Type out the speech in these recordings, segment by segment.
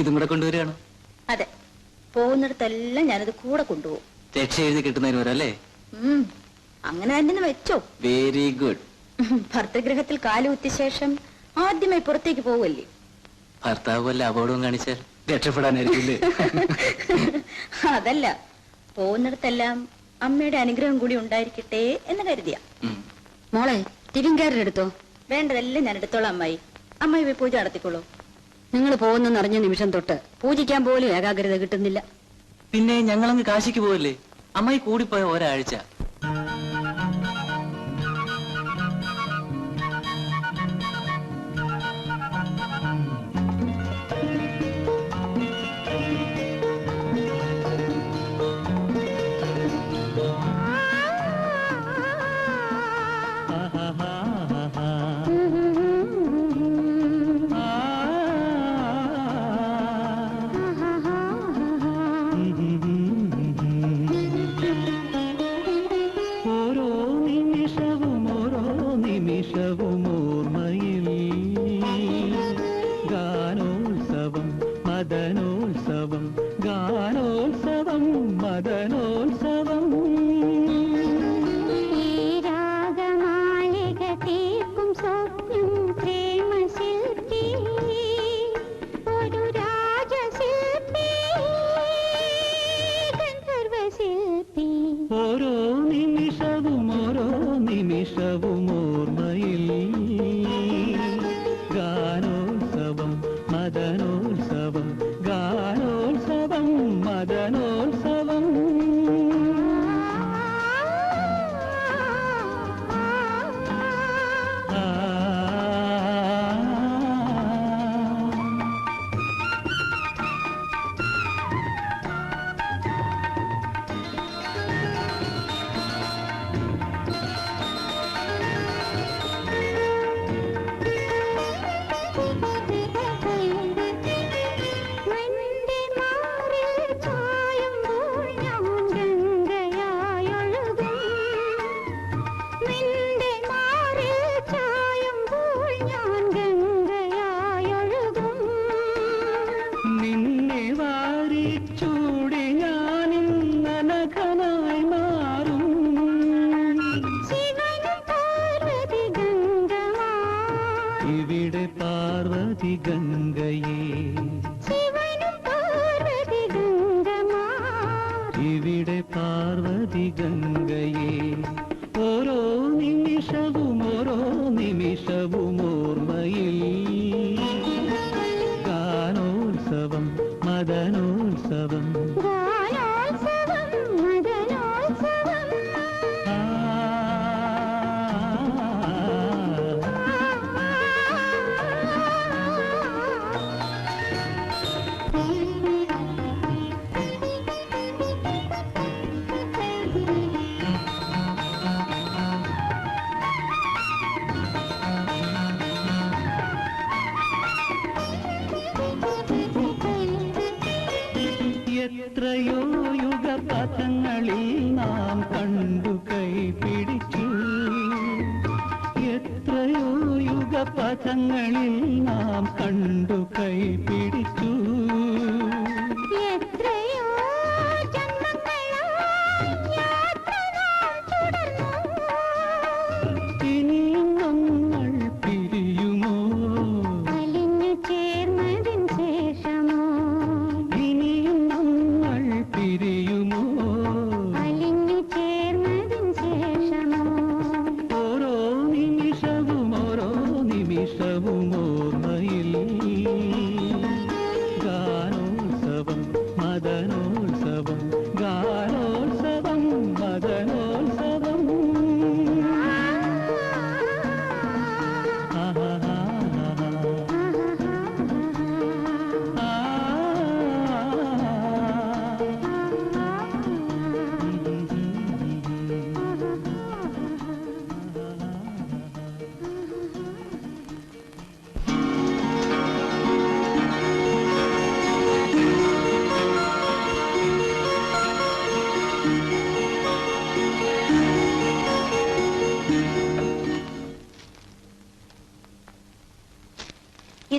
ഇതും കൂടെ കൊണ്ടുവരികയാണ്? അതെ. പോകുന്നിടത്തെല്ലാം ഞാനത് കൂടെ കൊണ്ടുപോകും. രക്ഷ എഴുതി കിട്ടുന്നതിന് വരെ അല്ലേ ഉം, അങ്ങനെ തന്നെ വെച്ചോ? വെരി ഗുഡ് ഭർത്തഗ്രഹത്തിൽ കാലുകുത്തിയ ശേഷം ആദ്യമായി പുറത്തേക്ക് പോവല്ലേ? ഭർത്താവ് വല്ല അപകടവും കാണിച്ചാൽ രക്ഷപ്പെടാനായിരിക്കില്ലേ? അതല്ല. പോകുന്നിടത്തെല്ലാം അമ്മയുടെ അനുഗ്രഹം കൂടി ഉണ്ടായിരിക്കട്ടെ എന്ന് കരുതിയ. ഉം. മോളെ ടിവിൻ എടുത്തോ? വേണ്ടതെല്ലാം ഞാൻ എടുത്തോളാം അമ്മായി. അമ്മായി പോയി പൂജ നടത്തിക്കോളൂ. നിങ്ങൾ പോകുന്നെന്നറിഞ്ഞ നിമിഷം തൊട്ട് പൂജിക്കാൻ പോലും ഏകാഗ്രത കിട്ടുന്നില്ല. പിന്നെ ഞങ്ങളങ്ങ് കാശിക്ക് പോവല്ലേ? അമ്മായി കൂടിപ്പോയ ഒരാഴ്ച.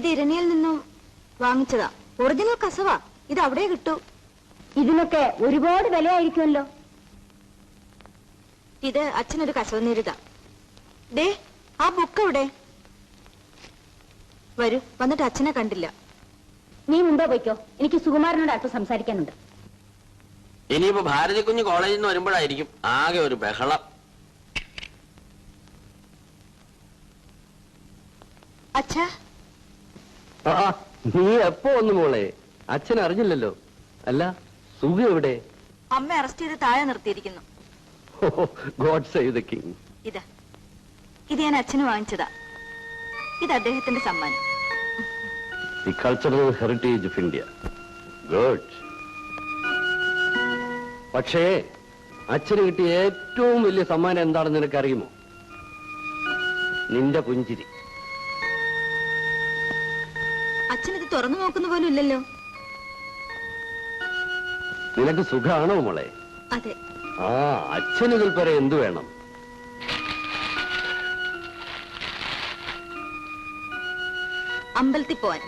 ഇത് ഇരണിയിൽ നിന്നും വാങ്ങിച്ചതാ. ഒറിജിനൽ കസവാ. ഇത് അവിടെ കിട്ടൂ. ഇതിനൊക്കെ ഒരുപാട് വിലയായിരിക്കുമല്ലോ. ഇത് അച്ഛനൊരു കസവനീരുതാ ദേ ആ ബുക്ക് എവിടെ? വരൂ വന്നിട്ട് അച്ഛനെ കണ്ടില്ല. നീ മുമ്പേ പോയിക്കോ. എനിക്ക് സുകുമാരനോട് അല്പം സംസാരിക്കാനുണ്ട്. ഇനിയിപ്പോ ഭാരതി കുഞ്ഞ് കോളേജിൽ നിന്ന് വരുമ്പോഴായിരിക്കും ആകെ ഒരു ബഹളം. അച്ഛാ ആ നീ എപ്പോ ഒന്ന് മോളെ? അച്ഛൻ അറിഞ്ഞില്ലല്ലോ. അല്ല സുഖ എവിടെ? അമ്മ അറസ്റ്റ് ചെയ്ത് താഴെ നിർത്തിയിരിക്കുന്നു. God save the king. ഇതാ. ഇത് ഞാൻ അച്ഛന് വാങ്ങിച്ചതാ. ഇത് അദ്ദേഹത്തിന്റെ സമ്മാനം. The cultural heritage of India good പക്ഷേ അച്ഛന് കിട്ടിയ ഏറ്റവും വലിയ സമ്മാനം എന്താണെന്ന് നിനക്കറിയുമോ? നിന്റെ പുഞ്ചിരി. തുറന്നു നോക്കുന്ന പോലും ഇല്ലല്ലോ. നിനക്ക് സുഖാണോ മോളെ? അതെ. ആ അച്ഛന് ഇതിൽ എന്തു വേണം? അമ്പലത്തിൽ പോവാൻ.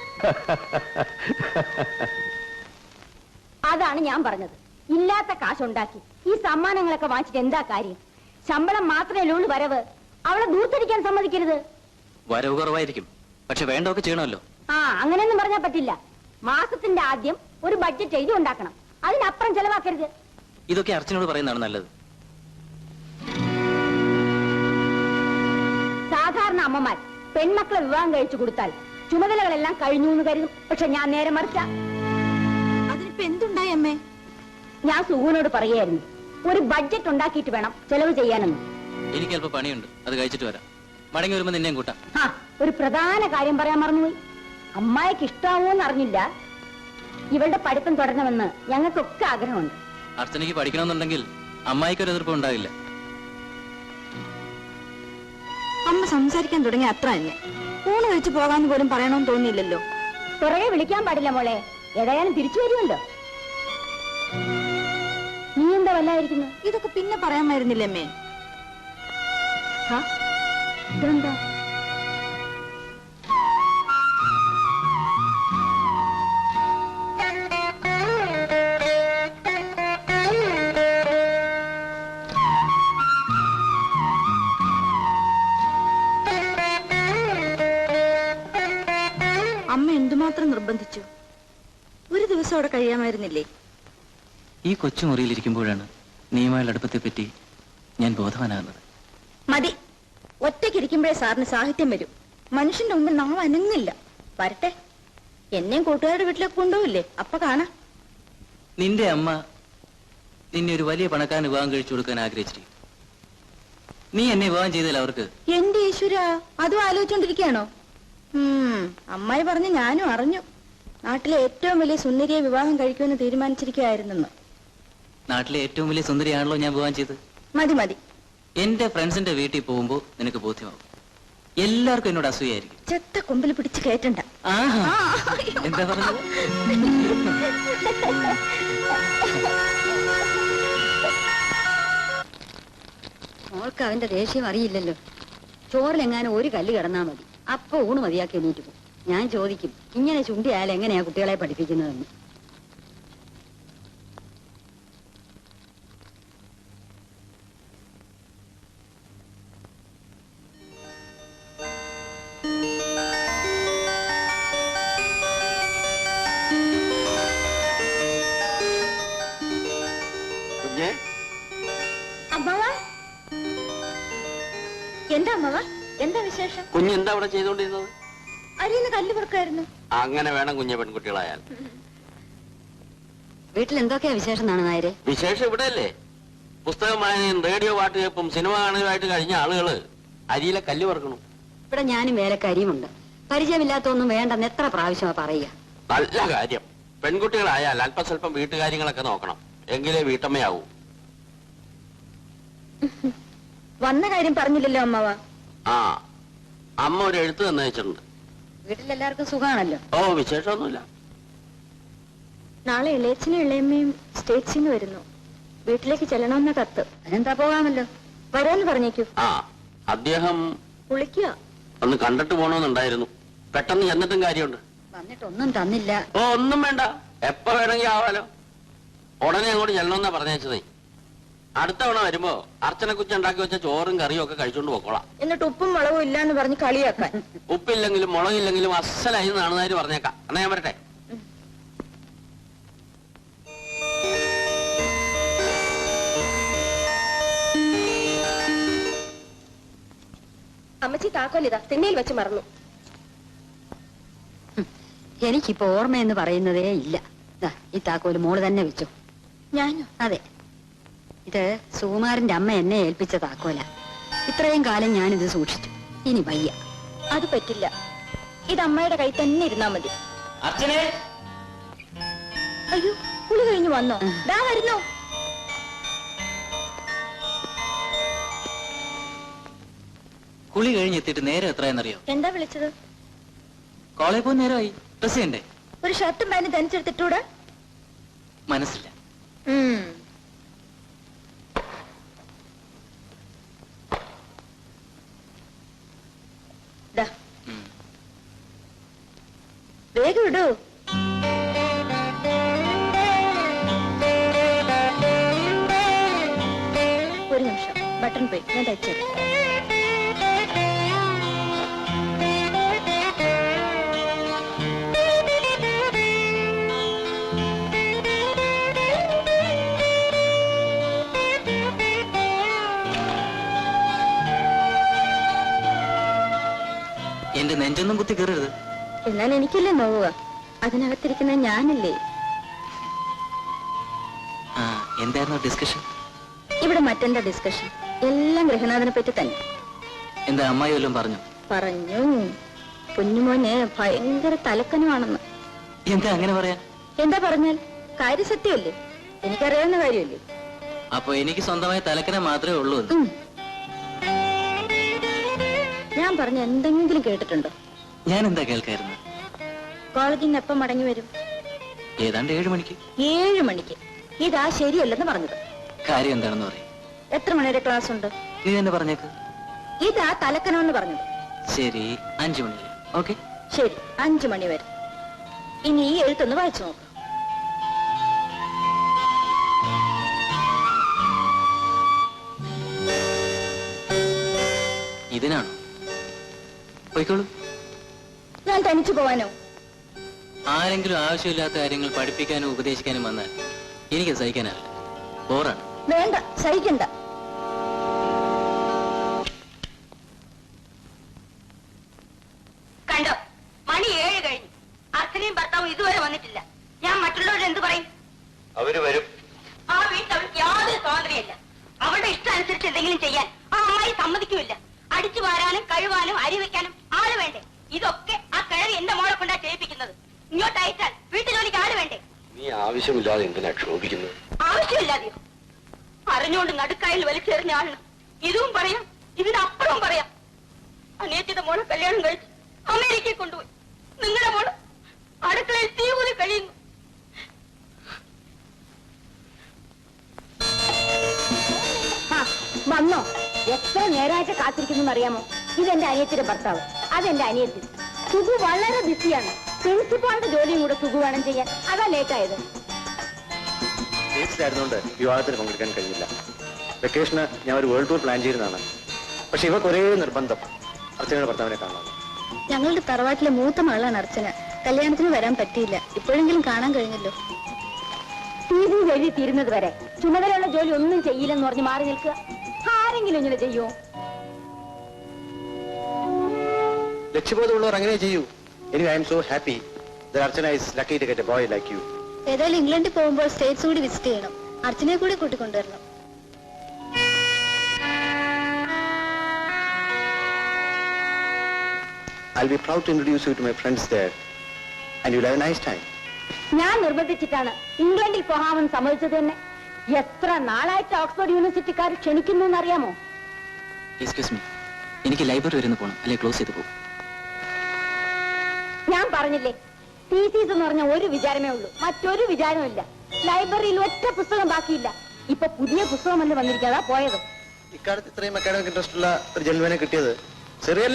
അതാണ് ഞാൻ പറഞ്ഞത്. ഇല്ലാത്ത കാശുണ്ടാക്കി ഈ സമ്മാനങ്ങളൊക്കെ വാങ്ങിച്ചിട്ട് എന്താ കാര്യം? ശമ്പളം മാത്രമേ ഉള്ളൂ വരവ്. അവളെ ദൂർത്തടിക്കാൻ സമ്മതിക്കരുത്. വരവ് കുറവായിരിക്കും. പക്ഷെ വേണ്ടതൊക്കെ ചെയ്യണമല്ലോ. ആ അങ്ങനെയൊന്നും പറഞ്ഞാൽ പറ്റില്ല. മാസത്തിന്റെ ആദ്യം ഒരു ബഡ്ജറ്റ് എഴുതി ഉണ്ടാക്കണം. അതിനപ്പുറം ചെലവാക്കരുത്. ഇതൊക്കെ അർച്ചനോട് പറയുന്നതാണ് നല്ലത്. സാധാരണ അമ്മമാർ പെൺമക്കളെ വിവാഹം കഴിച്ചു കൊടുത്താൽ ചുമതലകളെല്ലാം കഴിഞ്ഞു എന്ന് കരുതും. പക്ഷെ ഞാൻ നേരെ മറിച്ച. അതിനിപ്പോ എന്തുണ്ടായി അമ്മേ? ഞാൻ സുഹുവിനോട് പറയായിരുന്നു ഒരു ബഡ്ജറ്റ് ഉണ്ടാക്കിയിട്ട് വേണം ചെലവ് ചെയ്യാനെന്ന്. എനിക്ക് അല്പം പണിയുണ്ട്. അത് കഴിച്ചിട്ട് വരാം. മടങ്ങി വരുമ്പോ നിന്നെയും കൂട്ടാം. ആ ഒരു പ്രധാന കാര്യം പറയാൻ മറന്നുപോയി. അമ്മായിക്ക് ഇഷ്ടാവോന്ന് അറിഞ്ഞില്ല. ഇവളുടെ പഠിത്തം തുടരണമെന്ന് ഞങ്ങൾക്കൊക്കെ ആഗ്രഹമുണ്ട്. അർച്ചനയ്ക്ക് പഠിക്കണമെന്നുണ്ടെങ്കിൽ അമ്മായിക്കൊരു എതിർപ്പ് ഉണ്ടാകില്ല അമ്മ സംസാരിക്കാൻ തുടങ്ങി അത്ര തന്നെ. ഊണ് കഴിച്ചു പോകാന്ന് പോലും പറയണമെന്ന് തോന്നിയില്ലല്ലോ. പുറകെ വിളിക്കാൻ പാടില്ല മോളെ. ഏതായാലും തിരിച്ചു വരുമല്ലോ. നീ എന്താ വല്ലായിരിക്കുന്നു? ഇതൊക്കെ പിന്നെ പറയാമായിരുന്നില്ലേ അമ്മേ? ഇതെന്താ? അവിടെ കഴിയാമായിരുന്നില്ലേ? ഈ കൊച്ചു മുറിയിലിരിക്കുമ്പോഴാണ് നീയുമായുള്ള അടുപ്പത്തെ പറ്റി ഞാൻ ബോധവാനാകുന്നത്. മതി. ഒറ്റയ്ക്കിരിക്കുമ്പോഴേ സാറിന് സാഹിത്യം വരും. മനുഷ്യന്റെ മുമ്പിൽ നാം അനങ്ങില്ല വരട്ടെ. എന്നെയും കൂട്ടുകാരുടെ വീട്ടിലേക്ക് കൊണ്ടുപോകില്ലേ അപ്പൊ കാണാ. നിന്റെ അമ്മ നിന്നെ ഒരു വലിയ പണക്കാരന് വിവാഹം കഴിച്ചു കൊടുക്കാൻ ആഗ്രഹിച്ചിരിക്കും നീ എന്നെ വിവാഹം ചെയ്താൽ അവർക്ക് എന്റെ ഈശ്വര? അതും ആലോചിച്ചോണ്ടിരിക്കാണോ ഉം അമ്മായി പറഞ്ഞ് ഞാനും അറിഞ്ഞു. നാട്ടിലെ ഏറ്റവും വലിയ സുന്ദരിയെ വിവാഹം കഴിക്കുമെന്ന് തീരുമാനിച്ചിരിക്കുകയായിരുന്നെന്ന്. നാട്ടിലെ ഏറ്റവും വലിയ സുന്ദരിയാണല്ലോ ഞാൻ വിവാഹം ചെയ്ത് മതി മതി. എന്റെ ഫ്രണ്ട്സിന്റെ വീട്ടിൽ പോകുമ്പോ നിനക്ക് ബോധ്യമാവും. എല്ലാവർക്കും എന്നോട് അസൂയായിരിക്കും. ചെത്ത കൊമ്പിൽ പിടിച്ച് കയറ്റണ്ട. ആഹാ. എന്താ പറഞ്ഞത്? മോൾക്ക് അവന്റെ ദേഷ്യം അറിയില്ലല്ലോ. ചോറിലെങ്ങാനും ഒരു കല്ല് കിടന്നാ മതി. അപ്പൊ ഊണ് മതിയാക്കി എണീറ്റ് പോകും ഞാൻ ചോദിക്കും ഇങ്ങനെ ചുണ്ടിയായാൽ എങ്ങനെയാ കുട്ടികളെ പഠിപ്പിക്കുന്നതെന്ന്? എന്താ അമ്മവ? എന്താ വിശേഷം? കുഞ്ഞ് എന്താ അവിടെ ചെയ്തുകൊണ്ടിരുന്നത്? അരിയുന്ന കല്ല് പൊറുക്കായിരുന്നു. അങ്ങനെ വേണം കുഞ്ഞ പെൺകുട്ടികളായാൽ. വീട്ടിൽ എന്തൊക്കെയാ വിശേഷം എന്നാണ് നായരെ വിശേഷം ഇവിടെ അല്ലേ പുസ്തകം വായനയും റേഡിയോ പാട്ട് കേൾപ്പും സിനിമ കാണുകയായിട്ട് കഴിഞ്ഞ ആളുകൾ അരിയിലെ കല്ല് പറക്കണം. ഇവിടെ ഞാനും വേലക്കാരിയുമുണ്ട്. പരിചയമില്ലാത്തൊന്നും വേണ്ടെന്ന് എത്ര പ്രാവശ്യമാ പറയുക? നല്ല കാര്യം. പെൺകുട്ടികളായാൽ അല്പസ്വല്പം വീട്ടുകാര്യങ്ങളൊക്കെ നോക്കണം. എങ്കിലേ വീട്ടമ്മയാവൂ. വന്ന കാര്യം പറഞ്ഞില്ലല്ലോ അമ്മവാ. ആ അമ്മ ഒരു എഴുത്ത് തന്നെ വെച്ചിട്ടുണ്ട് വീട്ടിലെല്ലാവർക്കും സുഖാണല്ലോ. ഓ വിശേഷമൊന്നുമില്ല. നാളെ ഇളയച്ചനും ഇളയമ്മയും സ്റ്റേറ്റ്സിൽ നിന്ന് വരുന്നു. വീട്ടിലേക്ക് ചെല്ലണമെന്ന കത്ത്. അതിനെന്താ പോകാമല്ലോ? വരാന്ന് പറഞ്ഞേക്കൂ. ആ അദ്ദേഹം കുളിക്കുക ഒന്ന് കണ്ടിട്ട് പോണോന്നുണ്ടായിരുന്നു. പെട്ടെന്ന് ചെന്നിട്ടും കാര്യമുണ്ട്. വന്നിട്ടൊന്നും തന്നില്ല. ഓ ഒന്നും വേണ്ട. എപ്പോ വേണമെങ്കിൽ ആവാലോ. ഉടനെ അങ്ങോട്ട് ചെല്ലണമെന്നാ പറഞ്ഞേച്ചതേ. അടുത്ത തവണ വരുമ്പോ അർച്ചന കുച്ചുണ്ടാക്കി വെച്ച ചോറും കറിയും ഒക്കെ കഴിച്ചോണ്ട് പോക്കോളാം. എന്നിട്ട് ഉപ്പും മുളകും ഇല്ലാന്ന് പറഞ്ഞ് കളിയാക്കാൻ. ഉപ്പില്ലെങ്കിലും മുളകില്ലെങ്കിലും അസലായി നാണുന്നതാര് പറഞ്ഞേക്കാം. എന്നാ ഞാൻ വരട്ടെ? അമ്മച്ചി താക്കോലിതാ തിന്നയിൽ വെച്ച് മറന്നു. എനിക്കിപ്പോ ഓർമ്മയെന്ന് പറയുന്നതേ ഇല്ല. ദാ, ഈ താക്കോൽ മോൾ തന്നെ വെച്ചു. ഞാനോ? അതെ. ഇത് സുകുമാരന്റെ അമ്മ എന്നെ ഏൽപ്പിച്ച താക്കോല ഇത്രയും കാലം ഞാനിത് സൂക്ഷിച്ചു. ഇനി വയ്യ. അത് പറ്റില്ല. ഇത് അമ്മയുടെ കൈ തന്നെ ഇരുന്നാ മതി. അയ്യോ കുളി കഴിഞ്ഞു വന്നോ? ദാ വരുന്നോ. കുളി കഴിഞ്ഞെത്തിയിട്ട് നേരെ എത്രയെന്നറിയോ എന്താ വിളിച്ചത്? കോളേജ് പോകുന്ന നേരമായി. ഡ്രസ് ചെയ്യണ്ടേ? ഒരു ഷർട്ടും പാന്റും തനിച്ചെടുത്തിട്ടൂടെ മനസ്സില്ല ഉം. ഇടൂ ഒരു നിമിഷം. ബട്ടൺ പോയി. ഞാൻ തയ്ച്ചത് എന്റെ നെഞ്ചൊന്നും കുത്തി കയറരുത്. എന്നാൽ എനിക്കല്ലേ നോവുക? അതിനകത്തിരിക്കുന്ന ഞാനല്ലേ? എന്തായിരുന്നു ഡിസ്കഷൻ ഇവിടെ മറ്റെന്താ ഡിസ്കഷൻ എല്ലാം ഗൃഹനാഥനെ പറ്റി തന്നെ. എന്താ അമ്മായി വല്ലതും പറഞ്ഞു? പറഞ്ഞു. കുഞ്ഞുമോന് ഭയങ്കര തലക്കനുമാണെന്ന്. എന്താ അങ്ങനെ പറയാ എന്താ പറഞ്ഞാൽ? കാര്യസത്യമല്ലേ? എനിക്കറിയാവുന്ന കാര്യമല്ലേ? അപ്പൊ എനിക്ക് സ്വന്തമായി തലക്കന മാത്രമേ ഉള്ളൂ ഞാൻ പറഞ്ഞ എന്തെങ്കിലും കേട്ടിട്ടുണ്ടോ? ഞാൻ എന്താ കേൾക്കായിരുന്നു? കോളേജിൽ നിന്ന് എപ്പം മടങ്ങി വരും? ഏതാണ്ട് ഏഴു മണിക്ക്. ഏഴു മണിക്ക്. ഇതാ ശരിയല്ലെന്ന് പറഞ്ഞത്. കാര്യം എന്താണെന്ന് പറയും. എത്ര മണിവരെ ക്ലാസ് ഉണ്ട്? നീ തന്നെ പറഞ്ഞേക്ക്. ഇതാ തലക്കനമെന്ന് പറഞ്ഞത്. ശരി അഞ്ചു മണി ഓക്കെ. ശരി അഞ്ചു മണി വരെ. ഇനി ഈ എഴുത്തൊന്ന് വായിച്ചു നോക്കാം. ഇതിനാണോ? പോയിക്കോളൂ. ഞാൻ തനിച്ചു പോവാനോ? ആരെങ്കിലും ആവശ്യമില്ലാത്ത കാര്യങ്ങൾ പഠിപ്പിക്കാനും ഉപദേശിക്കാനും വന്നാൽ എനിക്ക് സഹിക്കാനാവില്ല. ബോറാണ്. വേണ്ട സഹിക്കണ്ട. അതെന്റെ അനിയത്തി. സുഖു വളരെ ബിസിയാണ്. പ്രിൻസിപ്പാളുടെ ജോലിയും കൂടെ സുഖു വേണം ചെയ്യാൻ. അതാ ലേറ്റായത്. സ്റ്റേറ്റ്സിലായിരുന്നുകൊണ്ട് വിവാഹത്തിന് പങ്കെടുക്കാൻ കഴിഞ്ഞില്ല വെക്കേഷന് ഞാൻ ഒരു വേൾഡ് ടൂർ പ്ലാൻ ചെയ്തതാണ് പക്ഷെ ഇവ ഒരേ നിർബന്ധം. അർച്ചനയുടെ ഭർത്താവിനെ കാണണം. ഞങ്ങളുടെ തറവാട്ടിലെ മൂത്ത മകളാണ് അർച്ചന. കല്യാണത്തിന് വരാൻ പറ്റിയില്ല. ഇപ്പോഴെങ്കിലും കാണാൻ കഴിഞ്ഞല്ലോ. ടി വി എഴുതി തീരുന്നത് വരെ ചുമതലയുള്ള ജോലി ഒന്നും ചെയ്യില്ലെന്ന് പറഞ്ഞ് മാറി നിൽക്കുക. ആരെങ്കിലും ഇങ്ങനെ ചെയ്യുമോ ലക്ഷ്യബോധമുള്ളവർ അങ്ങനെ ചെയ്യൂ. എനിക്ക് I'm so happy Archana is lucky to get a boy like you ഏതായാലും ഇംഗ്ലണ്ടിൽ പോകുമ്പോൾ സ്റ്റേറ്റ്സ് കൂടി വിസിറ്റ് ചെയ്യണം. അർച്ചനയെ കൂടി കൂട്ടിക്കൊണ്ടുവരണം. I'll be proud to introduce you to my friends there. And you'll have a nice time. ഞാൻ നിർബന്ധിച്ചിട്ടാണ് ഇംഗ്ലണ്ടിൽ പോകാമെന്ന് സമ്മതിച്ചത് തന്നെ. എത്ര നാളായിട്ട് ഓക്സ്ഫോർഡ് യൂണിവേഴ്സിറ്റിക്കാർ ക്ഷണിക്കുന്നു എന്നറിയാമോ? എക്സ്ക്യൂസ് മീ എനിക്ക് ലൈബ്രറി വരെ ഒന്ന് പോകണം അല്ലെ ക്ലോസ് ചെയ്ത് പോകും. പറഞ്ഞില്ലേ? തീസീസ് എന്ന് പറഞ്ഞ ഒരു വിചാരമേ ഉള്ളൂ. മറ്റൊരു വിചാരമില്ല ലൈബ്രറിയിൽ ഒറ്റ പുസ്തകം ബാക്കിയില്ല. ഇപ്പൊ പുതിയ പുസ്തകമല്ലേ വന്നിരിക്കാതാ പോയത്? ഇക്കാലത്ത് ഇത്രയും അക്കാഡമിക് ഇൻട്രസ്റ്റ് ഉള്ള ഒരു ജന്മനെ കിട്ടിയത് ചെറിയ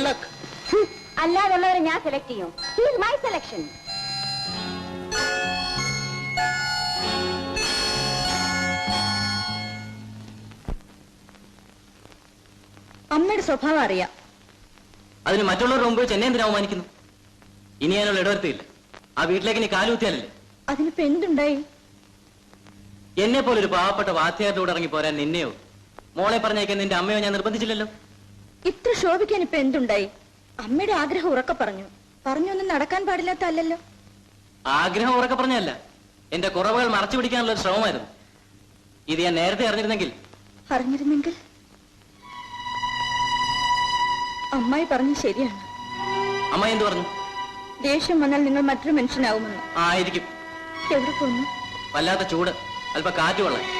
അല്ലാതുള്ളവരെ ഞാൻ സെലക്ട് ചെയ്യും. ഈസ് മൈ സെലക്ഷൻ അമ്മയുടെ സ്വഭാവം അറിയാം. അതിന് മറ്റുള്ളവരുടെ മുമ്പ് ചെന്നൈ എന്തിനാ അവമാനിക്കുന്നു? ഇനി ഞാനുള്ള ഇടവരുത്തിയില്ല. ആ വീട്ടിലേക്ക് നീ കാലുകുത്തിയാലല്ലേ അതിനിപ്പോ എന്തുണ്ടായി? എന്നെ പോലെ ഒരു പാവപ്പെട്ട വാദ്യാരുടെ കൂടെ ഇറങ്ങി പോരാൻ നിന്നെയോ? മോളെ പറഞ്ഞേക്കാൻ നിന്റെ അമ്മയോ ഞാൻ നിർബന്ധിച്ചില്ലല്ലോ. ഇത്ര ശോഭിക്കാൻ ഇപ്പൊ എന്തുണ്ടായി? അമ്മയുടെ ആഗ്രഹം ഉറക്കെ പറഞ്ഞു. പറഞ്ഞു ഒന്നും നടക്കാൻ പാടില്ലാത്ത അല്ലല്ലോ. ആഗ്രഹം ഉറക്കെ പറഞ്ഞല്ല. എന്റെ കുറവുകൾ മറച്ചു പിടിക്കാനുള്ള ഒരു ശ്രമമായിരുന്നു. ഇത് ഞാൻ നേരത്തെ അറിഞ്ഞിരുന്നെങ്കിൽ. അറിഞ്ഞിരുന്നെങ്കിൽ? അമ്മായി പറഞ്ഞു ശരിയാണ്. അമ്മ എന്തു പറഞ്ഞു? ദേഷ്യം വന്നാൽ നിങ്ങൾ മറ്റൊരു മനുഷ്യനാവുമെന്ന്. ആയിരിക്കും. എവിടെ വല്ലാത്ത ചൂട്. അല്പ കാറ്റ് കൊള്ളാൻ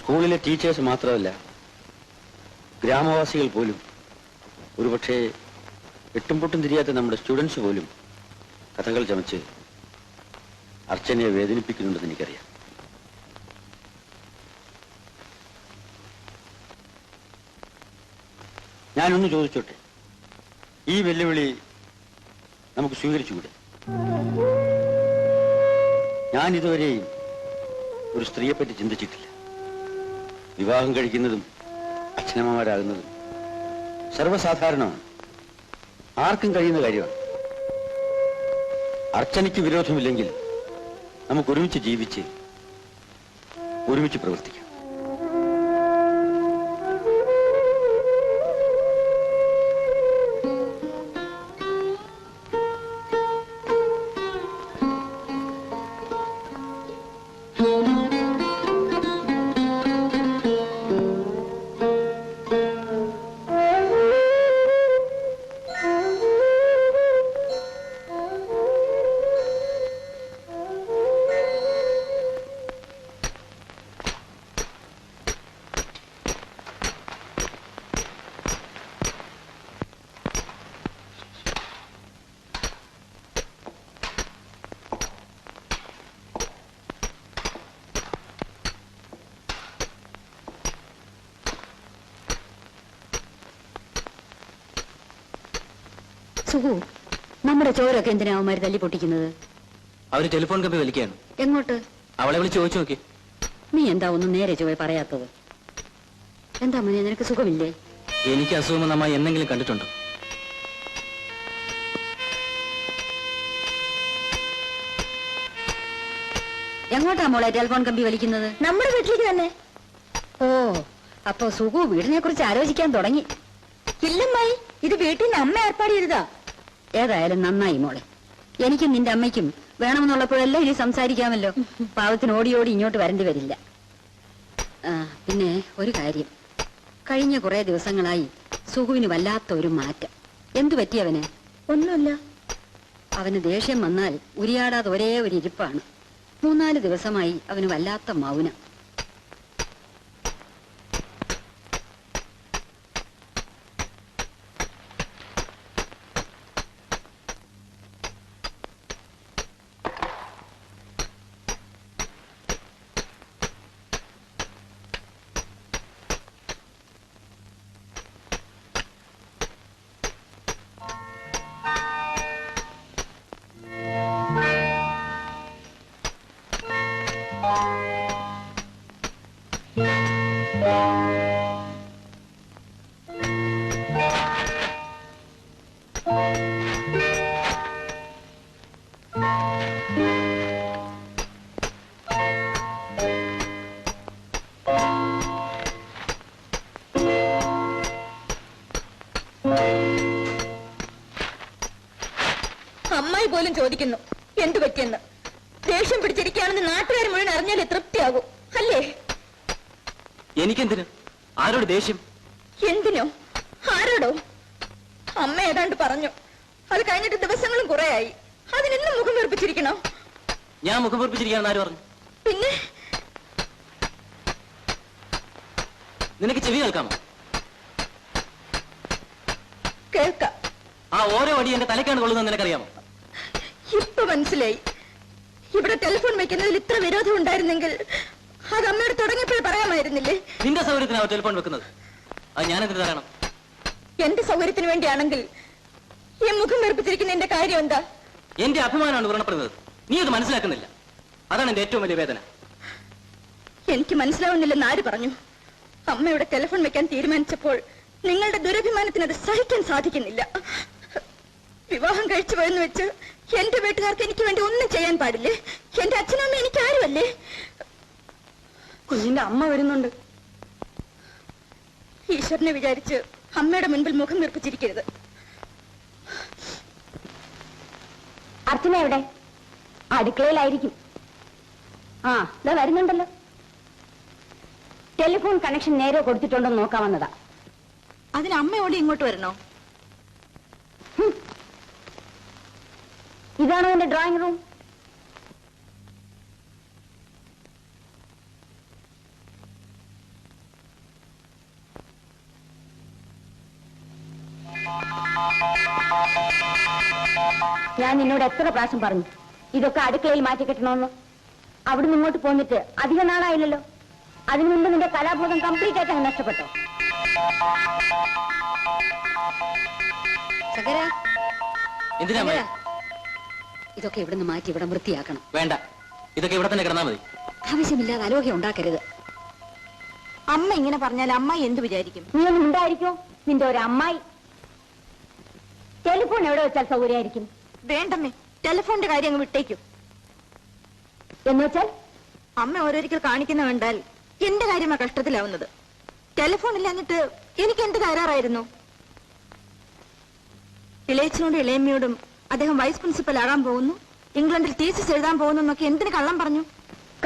സ്കൂളിലെ ടീച്ചേഴ്സ് മാത്രമല്ല ഗ്രാമവാസികൾ പോലും ഒരുപക്ഷെ എട്ടും പൊട്ടും തിരിയാത്ത നമ്മുടെ സ്റ്റുഡൻസ് പോലും കഥകൾ ചമച്ച് അർച്ചനയെ വേദനിപ്പിക്കുന്നുണ്ടെന്ന് എനിക്കറിയാം. ഞാനൊന്ന് ചോദിച്ചോട്ടെ ഈ വെല്ലുവിളി നമുക്ക് സ്വീകരിച്ചുകൂടെ? ഞാൻ ഇതുവരെയും ഒരു സ്ത്രീയെപ്പറ്റി ചിന്തിച്ചിട്ടില്ല. വിവാഹം കഴിക്കുന്നതും അച്ഛനമ്മമാരാകുന്നതും സർവസാധാരണമാണ്. ആർക്കും കഴിയുന്ന കാര്യമാണ്. അർച്ചനയ്ക്ക് വിരോധമില്ലെങ്കിൽ നമുക്ക് ഒരുമിച്ച് ജീവിച്ച് ഒരുമിച്ച് പ്രവർത്തിക്കാം. സുഖു നമ്മുടെ ചോരൊക്കെ എന്തിനാ അവന്മാര് തല്ലി പൊട്ടിക്കുന്നത്? അവർ ടെലിഫോൺ കമ്പി വലിക്കുകയാണ്. എങ്ങോട്ട്? അവളെ വിളിച്ച് ചോദിച്ചു നോക്കി. നീ എന്താ ഒന്നും നേരെ ചോയ പറയാത്തത്? എന്താ മോനെ നിനക്ക് സുഖമില്ലേ? എനിക്ക് അസുഖം നമ്മ എന്നെങ്കിലും കണ്ടിട്ടുണ്ടോ? എങ്ങോട്ടാ മോളെ ടെലിഫോൺ കമ്പി വലിക്കുന്നത്? നമ്മുടെ വീട്ടിലേക്ക് തന്നെ. ഓ അപ്പൊ സുഖു വീടിനെ കുറിച്ച് ആലോചിക്കാൻ തുടങ്ങി. ഇല്ലമ്മായി ഇത് വീട്ടിൽ നിന്ന് അമ്മ ഏർപ്പാട് ചെയ്തതാ. ഏതായാലും നന്നായി മോളെ. എനിക്കും നിന്റെ അമ്മയ്ക്കും വേണമെന്നുള്ളപ്പോഴെല്ലാം ഇനി സംസാരിക്കാമല്ലോ. പാവത്തിന് ഓടി ഓടി ഇങ്ങോട്ട് വരേണ്ടി വരില്ല. പിന്നെ ഒരു കാര്യം. കഴിഞ്ഞ കുറെ ദിവസങ്ങളായി സുഖുവിന് വല്ലാത്ത ഒരു മാറ്റം. എന്തു പറ്റി അവന്? ഒന്നുമില്ല. അവന് ദേഷ്യം വന്നാൽ ഉരിയാടാതെ ഒരേ ഒരു ഇരിപ്പാണ്. മൂന്നാൽ ദിവസമായി അവന് വല്ലാത്ത മൗനം. പോലും ചോദിക്കുന്നു. എന്തു പറ്റിയെന്ന്? ദേഷ്യം പിടിച്ചിരിക്കുകയാണെന്ന് നാട്ടുകാർ മുഴുവൻ അറിഞ്ഞാലേ തൃപ്തിയാകൂ. അല്ലേ? എനിക്കെന്തിനു? ആരോട് ദേഷ്യം? എന്തിനോ? ആരോടോ? അമ്മ ഏതാണ്ട് പറഞ്ഞു. അത് കഴിഞ്ഞിട്ട് ദിവസങ്ങളും കുറെയായി. അതിനെന്നും മുഖം വീർപ്പിച്ചിരിക്കണോ ഞാൻ മുഖം വീർപ്പിച്ചിരിക്കുകയാണെന്ന് ആര് പറഞ്ഞു? പിന്നെ? നിനക്ക് ചെവി കേൾക്കാമോ? കേൾക്കാം. ആ ഓരോ അടി എന്റെ തലക്കാണ് കൊള്ളുന്നത് നിനക്കറിയാമോ? ഇപ്പൊ മനസ്സിലായി. ഇവിടെ ടെലിഫോൺ വെക്കുന്നതിൽ ഇത്ര വിരോധം ഉണ്ടായിരുന്നെങ്കിൽ അത് അമ്മയോട് തുടങ്ങിയപ്പോഴേ പറയാമായിരുന്നില്ലേ? നിന്റെ സൗകര്യത്തിനാവും ടെലിഫോൺ വെക്കുന്നത്? അത് തരണം? എന്റെ സൗകര്യത്തിന് വേണ്ടിയാണെങ്കിൽ ഈ മുഖം വെറുപ്പിച്ചിരിക്കുന്ന എന്റെ കാര്യം എന്താ? എന്റെ അഭിമാനമാണ് വ്രണപ്പെടുന്നത്. നീ അത് മനസ്സിലാക്കുന്നില്ല. അതാണ് എന്റെ ഏറ്റവും വലിയ വേദന. എനിക്ക് മനസ്സിലാവുന്നില്ലെന്ന് ആര് പറഞ്ഞു? അമ്മയുടെ ടെലിഫോൺ വെക്കാൻ തീരുമാനിച്ചപ്പോൾ നിങ്ങളുടെ ദുരഭിമാനത്തിന് അത് സഹിക്കാൻ സാധിക്കുന്നില്ല. വിവാഹം കഴിച്ചു പോയെന്ന് വെച്ച് എന്റെ വീട്ടുകാർക്ക് എനിക്ക് വേണ്ടി ഒന്നും ചെയ്യാൻ പാടില്ലേ? എന്റെ അച്ഛനമ്മ എനിക്ക് ആരുമല്ലേ? കുഞ്ഞിന്റെ അമ്മ വരുന്നുണ്ട്. ഈശ്വരനെ വിചാരിച്ച് അമ്മയുടെ മുൻപിൽ മുഖം വീർപ്പിച്ചിരിക്കരുത് അർച്ചന എവിടെ? അടുക്കളയിലായിരിക്കും. ആ. ഇതാ വരുന്നുണ്ടല്ലോ. ടെലിഫോൺ കണക്ഷൻ നേരെ കൊടുത്തിട്ടുണ്ടോ നോക്കാൻ നോക്കാവുന്നതാ അതിന് അമ്മയോട് ഇങ്ങോട്ട് വരണോ? ഇതാണോ എന്റെ ഡ്രോയിങ് റൂം? ഞാൻ നിന്നോട് എത്ര പ്രാവശ്യം പറഞ്ഞു ഇതൊക്കെ അടുക്കളയിൽ മാറ്റി കെട്ടണമെന്ന്. അവിടെ നിങ്ങോട്ട് പോന്നിട്ട് അധിക നാളായില്ലല്ലോ. അതിനു മുമ്പ് നിന്റെ കലാബോധം കംപ്ലീറ്റ് ആയിട്ട് അങ്ങ് നഷ്ടപ്പെട്ടോ? എന്തിനാ? ഇതൊക്കെ ഇവിടുന്ന് മാറ്റി ഇവിടെ വൃത്തിയാക്കണം. വേണ്ട. ഇതൊക്കെ ഇവിടെ തന്നെ കിടന്നാൽ മതി. ആവശ്യമില്ലാതെ അലോഹ്യം ഉണ്ടാക്കരുത്. അമ്മ ഇങ്ങനെ പറഞ്ഞാൽ അമ്മ എന്ത് വിചാരിക്കും? നീ ഒന്നും ഉണ്ടായിരിക്കോ നിന്റെ ഒരു അമ്മായി. ടെലിഫോൺ എവിടെ വെച്ചാൽ സൗകര്യമായിരിക്കും? വേണ്ടമ്മേ ടെലിഫോണിന്റെ കാര്യം അങ്ങ് വിട്ടേക്കും. എന്ന് വെച്ചാൽ? അമ്മ ഓരോരിക്കൽ കാണിക്കുന്ന കണ്ടാൽ എന്റെ കാര്യമാ കഷ്ടത്തിലാവുന്നത്. ടെലിഫോൺ ഇല്ലാഞ്ഞിട്ട് എനിക്ക് എന്ത് തകരാറായിരുന്നു? ഇളയച്ചനോടും ഇളയമ്മയോടും അദ്ദേഹം വൈസ് പ്രിൻസിപ്പൽ ആകാൻ പോകുന്നു. ഇംഗ്ലണ്ടിൽ തീസിസ് എഴുതാൻ പോകുന്നു എന്നൊക്കെ എന്തിന് കള്ളം പറഞ്ഞു?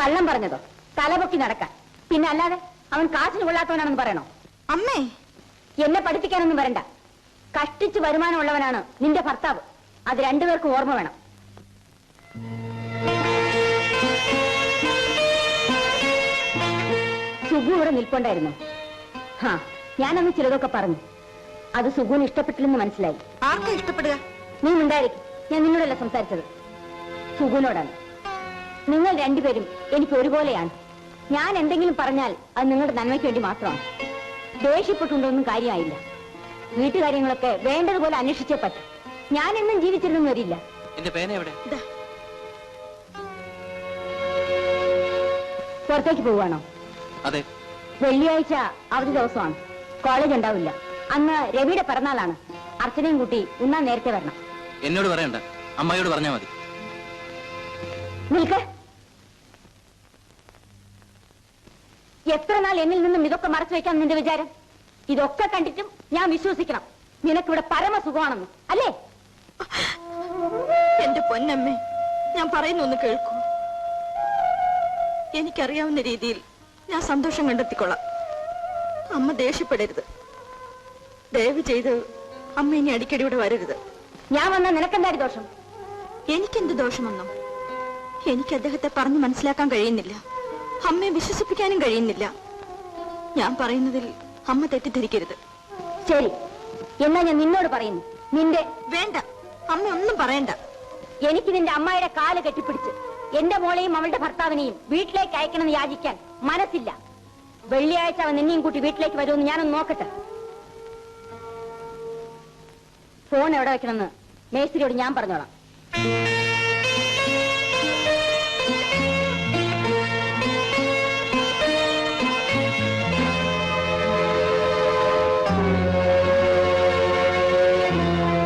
കള്ളം പറഞ്ഞതോ? തലപൊക്കി നടക്കാൻ. പിന്നെ അല്ലാതെ അവൻ കാശിന് കൊള്ളാത്തവനാണെന്ന് പറയണോ? അമ്മേ! എന്നെ പഠിപ്പിക്കാനൊന്നും വരണ്ട. കഷ്ടിച്ച് വരുമാനമുള്ളവനാണ് നിന്റെ ഭർത്താവ്. അത് രണ്ടുപേർക്കും ഓർമ്മ വേണം. സുഗു ഇവിടെ നിൽപ്പുണ്ടായിരുന്നു. ഹാ ഞാനന്ന് ചിലതൊക്കെ പറഞ്ഞു. അത് സുഗുവിന് ഇഷ്ടപ്പെട്ടില്ലെന്ന് മനസ്സിലായി. ആർക്കാ ഇഷ്ടപ്പെടുക? നീ ഉണ്ടായിരിക്കും ഞാൻ നിന്നോടല്ല സംസാരിച്ചത്. സുഗുനോടാണ്. നിങ്ങൾ രണ്ടുപേരും എനിക്ക് ഒരുപോലെയാണ്. ഞാൻ എന്തെങ്കിലും പറഞ്ഞാൽ അത് നിങ്ങളുടെ നന്മയ്ക്ക് വേണ്ടി മാത്രമാണ്. ദേഷ്യപ്പെട്ടുണ്ടോന്നും കാര്യമായില്ല. വീട്ടുകാര്യങ്ങളൊക്കെ വേണ്ടതുപോലെ അന്വേഷിച്ചേ പറ്റും. ഞാൻ എന്നും ജീവിച്ചിരുന്നു വരില്ല എന്റെ പേന എവിടെ? പുറത്തേക്ക് പോവാണോ അതെ. വെള്ളിയാഴ്ച അവധി ദിവസമാണ്. കോളേജ് ഉണ്ടാവില്ല. അന്ന് രവിയുടെ പിറന്നാളാണ്. അർച്ചനയും കൂട്ടി ഉണ്ണാൻ നേരത്തെ വരണം. എന്നോട് പറയണ്ട. അമ്മയോട് പറഞ്ഞാ മതി. എത്ര നാൾ എന്നിൽ നിന്നും ഇതൊക്കെ മറച്ചു വെക്കാൻ നിന്റെ വിചാരം? ഇതൊക്കെ കണ്ടിട്ടും ഞാൻ വിശ്വസിക്കണം. നിനക്കിവിടെ പരമസുഖമാണെന്ന്. അല്ലേ? എന്റെ പൊന്നമ്മേ ഞാൻ പറയുന്ന ഒന്ന് കേൾക്കൂ. എനിക്കറിയാവുന്ന രീതിയിൽ ഞാൻ സന്തോഷം കണ്ടെത്തിക്കൊള്ളാം. അമ്മ ദേഷ്യപ്പെടരുത്. ദയവ് ചെയ്ത് അമ്മ ഇനി അടിക്കടി ഇവിടെ വരരുത്. ഞാൻ വന്ന നിനക്കെന്താടി ദോഷം? എനിക്കെന്ത് ദോഷമെന്നോ? എനിക്ക് അദ്ദേഹത്തെ പറഞ്ഞു മനസ്സിലാക്കാൻ കഴിയുന്നില്ല. അമ്മയെ വിശ്വസിപ്പിക്കാനും കഴിയുന്നില്ല. ഞാൻ പറയുന്നതിൽ അമ്മ തെറ്റിദ്ധരിക്കരുത്. ശരി. എന്നാ ഞാൻ നിന്നോട് പറയുന്നു. നിന്റെ വേണ്ട. അമ്മ ഒന്നും പറയണ്ട. എനിക്ക് നിന്റെ അമ്മയുടെ കാൽ കെട്ടിപ്പിടിച്ച് എന്റെ മോളെയും അവളുടെ ഭർത്താവിനെയും വീട്ടിലേക്ക് അയക്കണമെന്ന് യാചിക്കാൻ മനസ്സില്ല. വെള്ളിയാഴ്ച അവൻ നിന്നെയും കൂട്ടി വീട്ടിലേക്ക് വരുമെന്ന് ഞാനൊന്ന് നോക്കട്ടെ. ഫോൺ എവിടെ വെക്കണമെന്ന് മേസ്ത്രിയോട് ഞാൻ പറഞ്ഞോളാം.